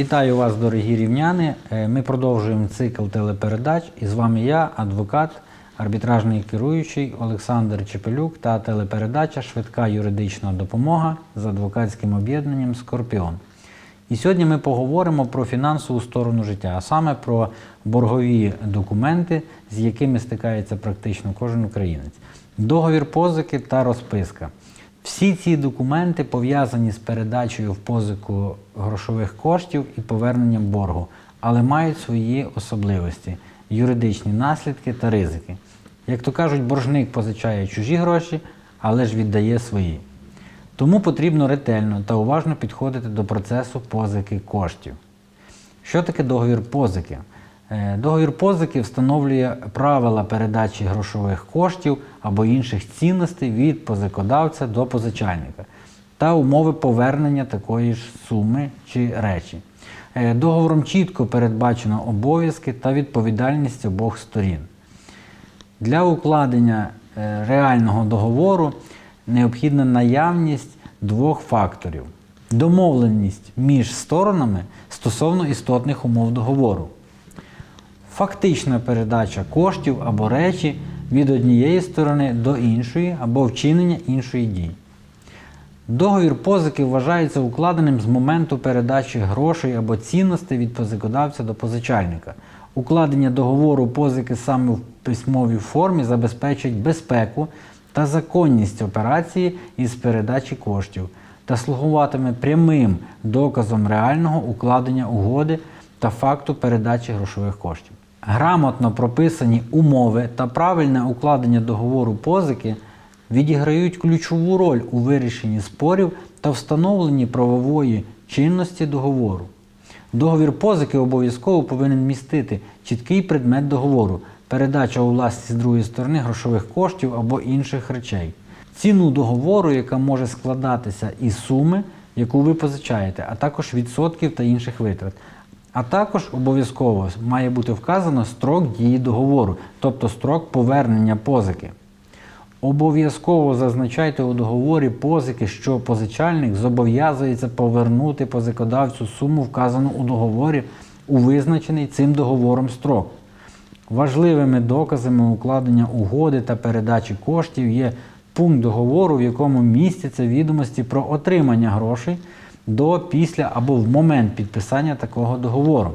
Вітаю вас, дорогі рівняни. Е, Ми продовжуємо цикл телепередач. І з вами я, адвокат, арбітражний керуючий Олександр Чепелюк та телепередача Швидка юридична допомога з адвокатським об'єднанням Скорпіон. І сьогодні ми поговоримо про фінансову сторону життя, а саме про боргові документи, з якими стикається практично кожен українець. Договір позики та розписка. Всі ці документи пов'язані з передачею в позику грошових коштів і поверненням боргу, але мають свої особливості, юридичні наслідки та ризики. Як то кажуть, боржник позичає чужі гроші, але ж віддає свої. Тому потрібно ретельно та уважно підходити до процесу позики коштів. Що таке договір позики? Е, Договір позики встановлює правила передачі грошових коштів або інших цінностей від позикодавця до позичальника та умови повернення такої ж суми чи речі. Е, Договором чітко передбачено обов'язки та відповідальність обох сторін. Для укладення е, реального договору необхідна наявність двох факторів: домовленість між сторонами стосовно істотних умов договору, фактична передача коштів або речі від однієї сторони до іншої або вчинення іншої дії. Договір позики вважається укладеним з моменту передачі грошей або цінностей від позикодавця до позичальника. Укладення договору позики саме в письмовій формі забезпечить безпеку та законність операції із передачі коштів та слугуватиме прямим доказом реального укладення угоди та факту передачі грошових коштів. Грамотно прописані умови та правильне укладення договору позики відіграють ключову роль у вирішенні спорів та встановленні правової чинності договору. Договір позики обов'язково повинен містити чіткий предмет договору, передача у власність з другої сторони грошових коштів або інших речей, ціну договору, яка може складатися із суми, яку ви позичаєте, а також відсотків та інших витрат. А також обов'язково має бути вказано строк дії договору, тобто строк повернення позики. Обов'язково зазначайте у договорі позики, що позичальник зобов'язується повернути позикодавцю суму, вказану у договорі у визначений цим договором строк. Важливими доказами укладення угоди та передачі коштів є пункт договору, в якому містяться відомості про отримання грошей до, після або в момент підписання такого договору.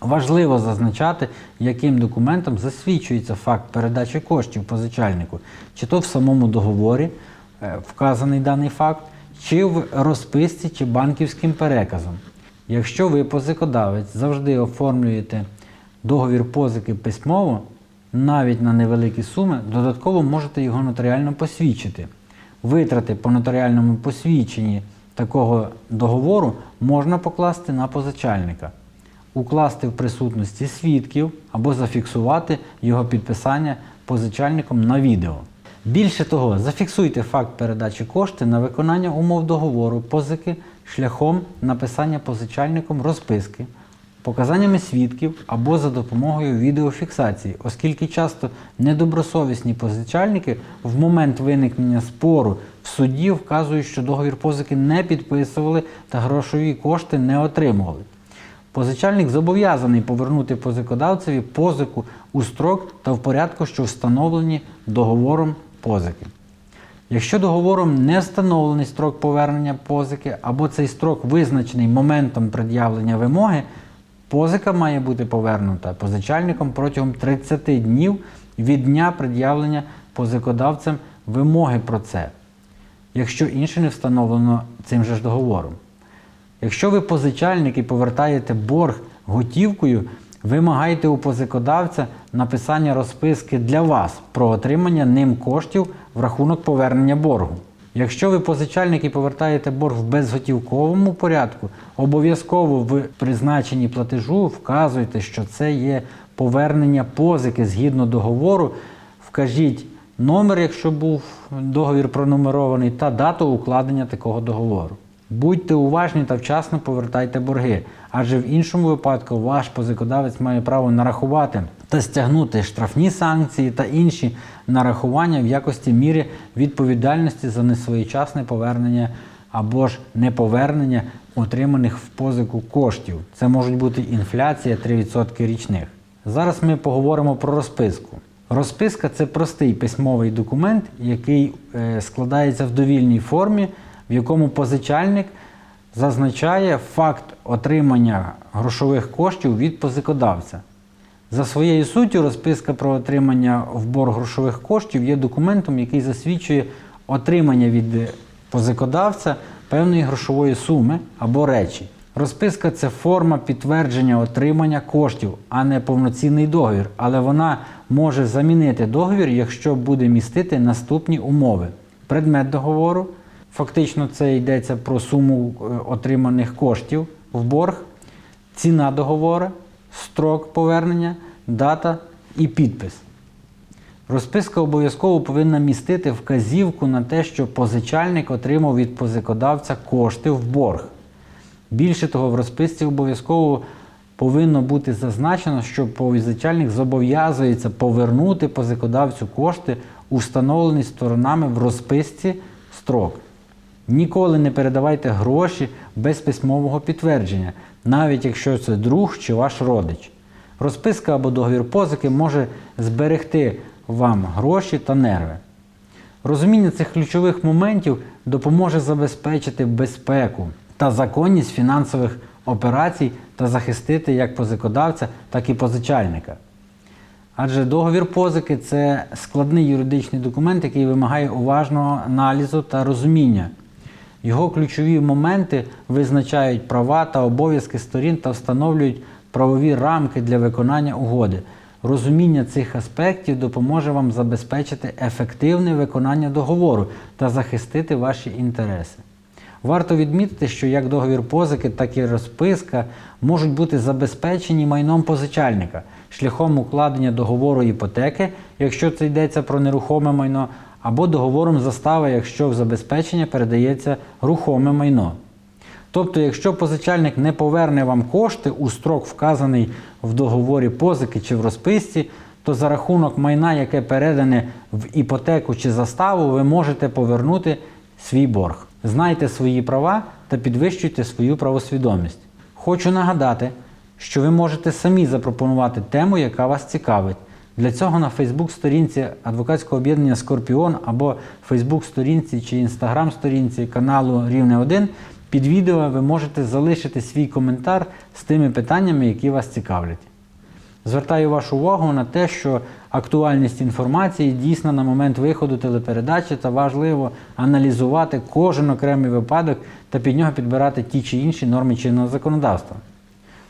Важливо зазначати, яким документом засвідчується факт передачі коштів позичальнику, чи то в самому договорі е, вказаний даний факт, чи в розписці чи банківським переказом. Якщо ви позикодавець завжди оформлюєте договір позики письмово, навіть на невеликі суми, додатково можете його нотаріально посвідчити. Витрати по нотаріальному посвідченні такого договору можна покласти на позичальника укласти в присутності свідків або зафіксувати його підписання позичальником на відео. Більше того, зафіксуйте факт передачі кошти на виконання умов договору позики шляхом написання позичальником розписки, показаннями свідків або за допомогою відеофіксації, оскільки часто недобросовісні позичальники в момент виникнення спору в суді вказують, що договір позики не підписували та грошові кошти не отримували. Позичальник зобов'язаний повернути позикодавцеві позику у строк та в порядку, що встановлені договором позики. Якщо договором не встановлений строк повернення позики або цей строк визначений моментом пред'явлення вимоги, позика має бути повернута позичальником протягом 30 днів від дня пред'явлення позикодавцем вимоги про це, якщо інше не встановлено цим же ж договором. Якщо ви позичальник і повертаєте борг готівкою, вимагайте у позикодавця написання розписки для вас про отримання ним коштів в рахунок повернення боргу. Якщо ви позичальник і повертаєте борг в безготівковому порядку, обов'язково в призначенні платежу вказуйте, що це є повернення позики згідно договору. Вкажіть номер, якщо був договір пронумерований, та дату укладення такого договору. Будьте уважні та вчасно повертайте борги, адже в іншому випадку ваш позикодавець має право нарахувати та стягнути штрафні санкції та інші нарахування в якості міри відповідальності за несвоєчасне повернення або ж неповернення отриманих в позику коштів. Це можуть бути інфляція 3% річних. Зараз ми поговоримо про розписку. Розписка це простий письмовий документ, який е, складається в довільній формі, в якому позичальник зазначає факт отримання грошових коштів від позикодавця. За своєю суттю, розписка про отримання в борг грошових коштів є документом, який засвідчує отримання від е, позикодавця певної грошової суми або речі. Розписка це форма підтвердження отримання коштів, а не повноцінний договір, але вона може замінити договір, якщо буде містити наступні умови: предмет договору, фактично це йдеться про суму е, отриманих коштів в борг, ціна договору, строк повернення, дата і підпис. Розписка обов'язково повинна містити вказівку на те, що позичальник отримав від позикодавця кошти в борг. Більше того, в розписці обов'язково повинно бути зазначено, що позичальник зобов'язується повернути позикодавцю кошти у встановлений сторонами в розписці строк. Ніколи не передавайте гроші без письмового підтвердження, навіть якщо це друг чи ваш родич. Розписка або договір позики може зберегти вам гроші та нерви. Розуміння цих ключових моментів допоможе забезпечити безпеку та законність фінансових операцій та захистити як позикодавця, так і позичальника. Адже договір позики це складний юридичний документ, який вимагає уважного аналізу та розуміння. Його ключові моменти визначають права та обов'язки сторін та встановлюють правові рамки для виконання угоди. Розуміння цих аспектів допоможе вам забезпечити ефективне виконання договору та захистити ваші інтереси. Варто відмітити, що як договір позики, так і розписка можуть бути забезпечені майном позичальника шляхом укладення договору іпотеки, якщо це йдеться про нерухоме майно, або договором застави, якщо в забезпечення передається рухоме майно. Тобто, якщо позичальник не поверне вам кошти у строк, вказаний в договорі позики чи в розписці, то за рахунок майна, яке передане в іпотеку чи заставу, ви можете повернути свій борг. Знайте свої права та підвищуйте свою правосвідомість. Хочу нагадати, що ви можете самі запропонувати тему, яка вас цікавить. Для цього на Фейсбук-сторінці адвокатського об'єднання Скорпіон або Фейсбук-сторінці чи Інстаграм-сторінці каналу Рівне 1 під відео ви можете залишити свій коментар з тими питаннями, які вас цікавлять. Звертаю вашу увагу на те, що актуальність інформації дійсна на момент виходу телепередачі та важливо аналізувати кожен окремий випадок та під нього підбирати ті чи інші норми чинного законодавства.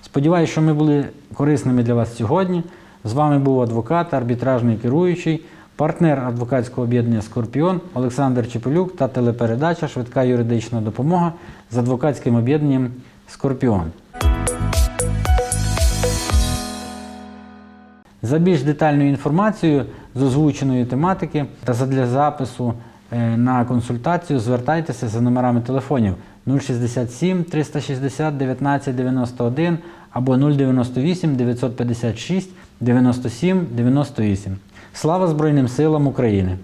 Сподіваюсь, що ми були корисними для вас сьогодні. З вами був адвокат, арбітражний керуючий, партнер адвокатського об'єднання Скорпіон Олександр Чепелюк та телепередача Швидка юридична допомога з адвокатським об'єднанням Скорпіон. За більш детальною інформацією з озвученої тематики та задля запису е, на консультацію звертайтеся за номерами телефонів 067 360 19 91 або 098 956 97 98. Слава Збройним силам України!